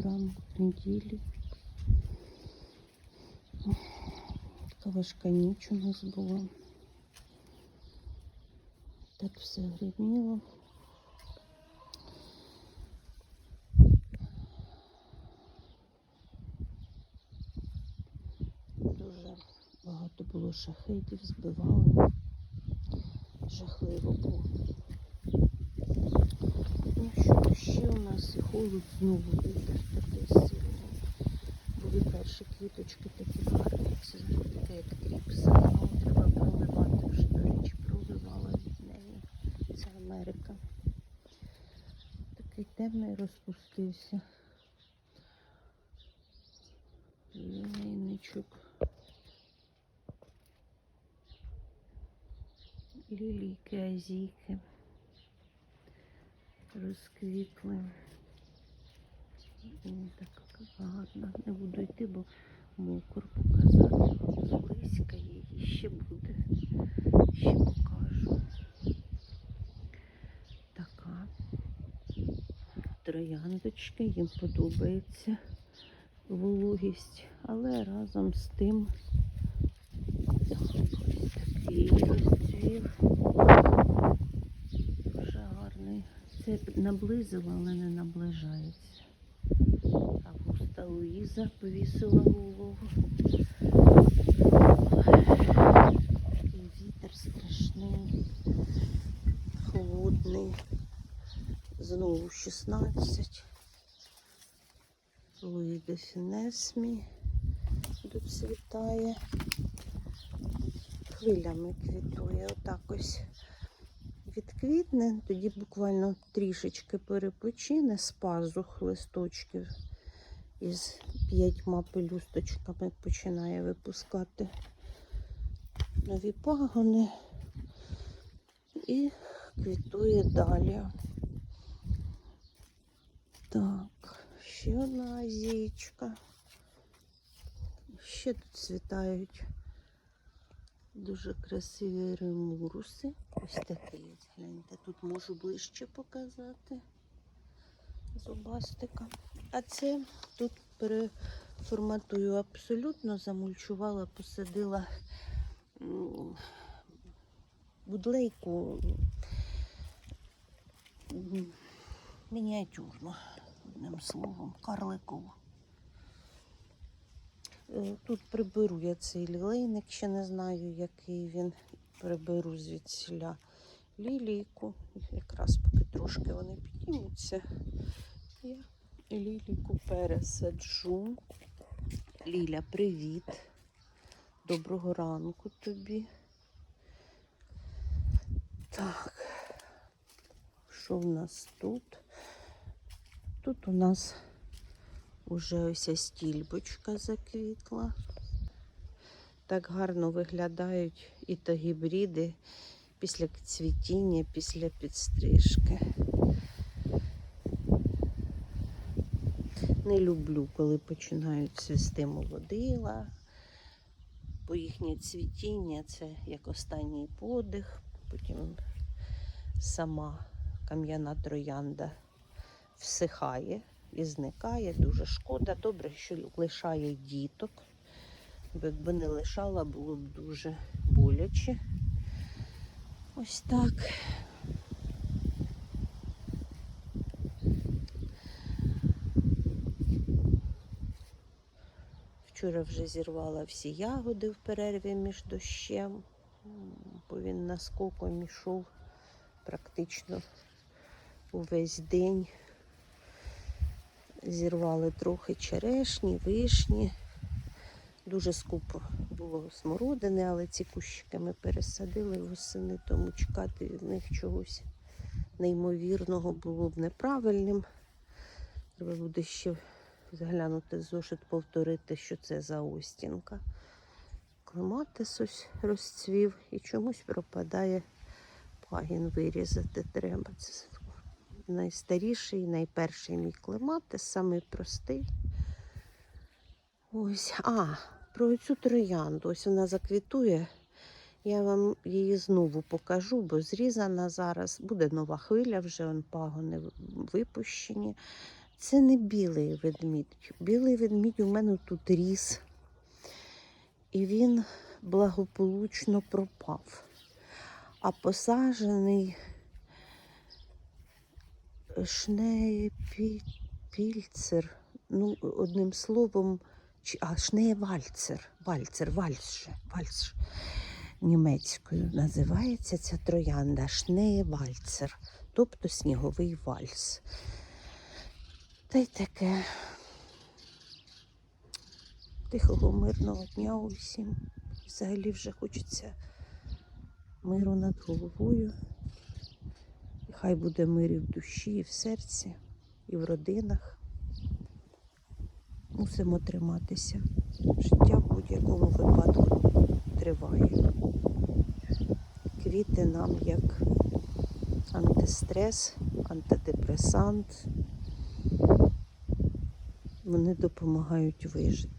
Ранку неділі. Така важка ніч у нас була. Так все гриміло. Дуже багато було шахедів, збивали. Жахливо було. Ну що, ще у нас і холод знову вітер такий сильний. Були перші квіточки такі гарні, це таке як тріпса. Але треба проливати вже, до речі, проливала від неї. Це Америка. Такий темний розпустився. Лінейничок. Лілійки, азійки розквітли. М, Так гарно. Не буду йти, бо мокро показати вам зблизька її ще буде. Ще покажу. Така. Трояндочки, їм подобається вологість, але разом з тим ось такий розцвів. Дуже гарний. Це наблизила, але не наближається. Луїза повісила голову. Такий вітер страшний, холодний. Знову 16. Луї де Фінесмі доцвітає. Хвилями квітує. Отак ось відквітне, тоді буквально трішечки перепочине з пазух листочків із п'ятьма пелюсточками починає випускати нові пагони і квітує далі. Так, ще одна азієчка. Ще тут цвітають Дуже красиві ремуруси. Ось такий, гляньте, тут можу ближче показати зубастика. А це тут переформатую абсолютно, замульчувала, посадила будлейку мініатюрну, одним словом, карликову. Е, Тут приберу я цей лілейник, ще не знаю, який він. Приберу звідсіля лілійку. Якраз поки трошки вони піднімуться. Я лілійку пересаджу. Ліля, привіт. Доброго ранку тобі. Так, що в нас тут? Тут у нас Уже ось стільбочка заквітла. Так гарно виглядають і то гібриди після цвітіння, після підстрижки. Не люблю, коли починають цвісти молодила. Бо їхнє цвітіння це як останній подих, потім сама кам'яна троянда всихає і зникає. Дуже шкода. Добре, що лишає діток. Бо якби не лишала, було б дуже боляче. Ось так. Вчора вже зірвала всі ягоди в перерві між дощем, бо він наскоком ішов практично увесь день. Зірвали трохи черешні, вишні. Дуже скупо було смородини, але ці кущики ми пересадили восени, тому чекати від них чогось неймовірного було б неправильним. Треба буде ще заглянути зошит, повторити, що це за остінка. Клематис розцвів і чомусь пропадає пагін вирізати треба. Це найстаріший, найперший мій клематис, самий простий. Ось, а, про цю троянду. Ось вона заквітує. Я вам її знову покажу, бо зрізана зараз. Буде нова хвиля, вже он пагони випущені. це не білий ведмідь. Білий ведмідь у мене тут ріс. І він благополучно пропав. А посаджений шнепільцер, ну, одним словом, а шнеєвальцер, вальцер, вальше, вальш німецькою називається ця троянда шнеєвальцер, тобто сніговий вальс. Та й таке. Тихого мирного дня усім. Взагалі вже хочеться миру над головою. І хай буде мир і в душі, і в серці, і в родинах. Мусимо триматися. Життя в будь-якому випадку триває. Квіти нам як антистрес, антидепресант. Вони допомагають вижити.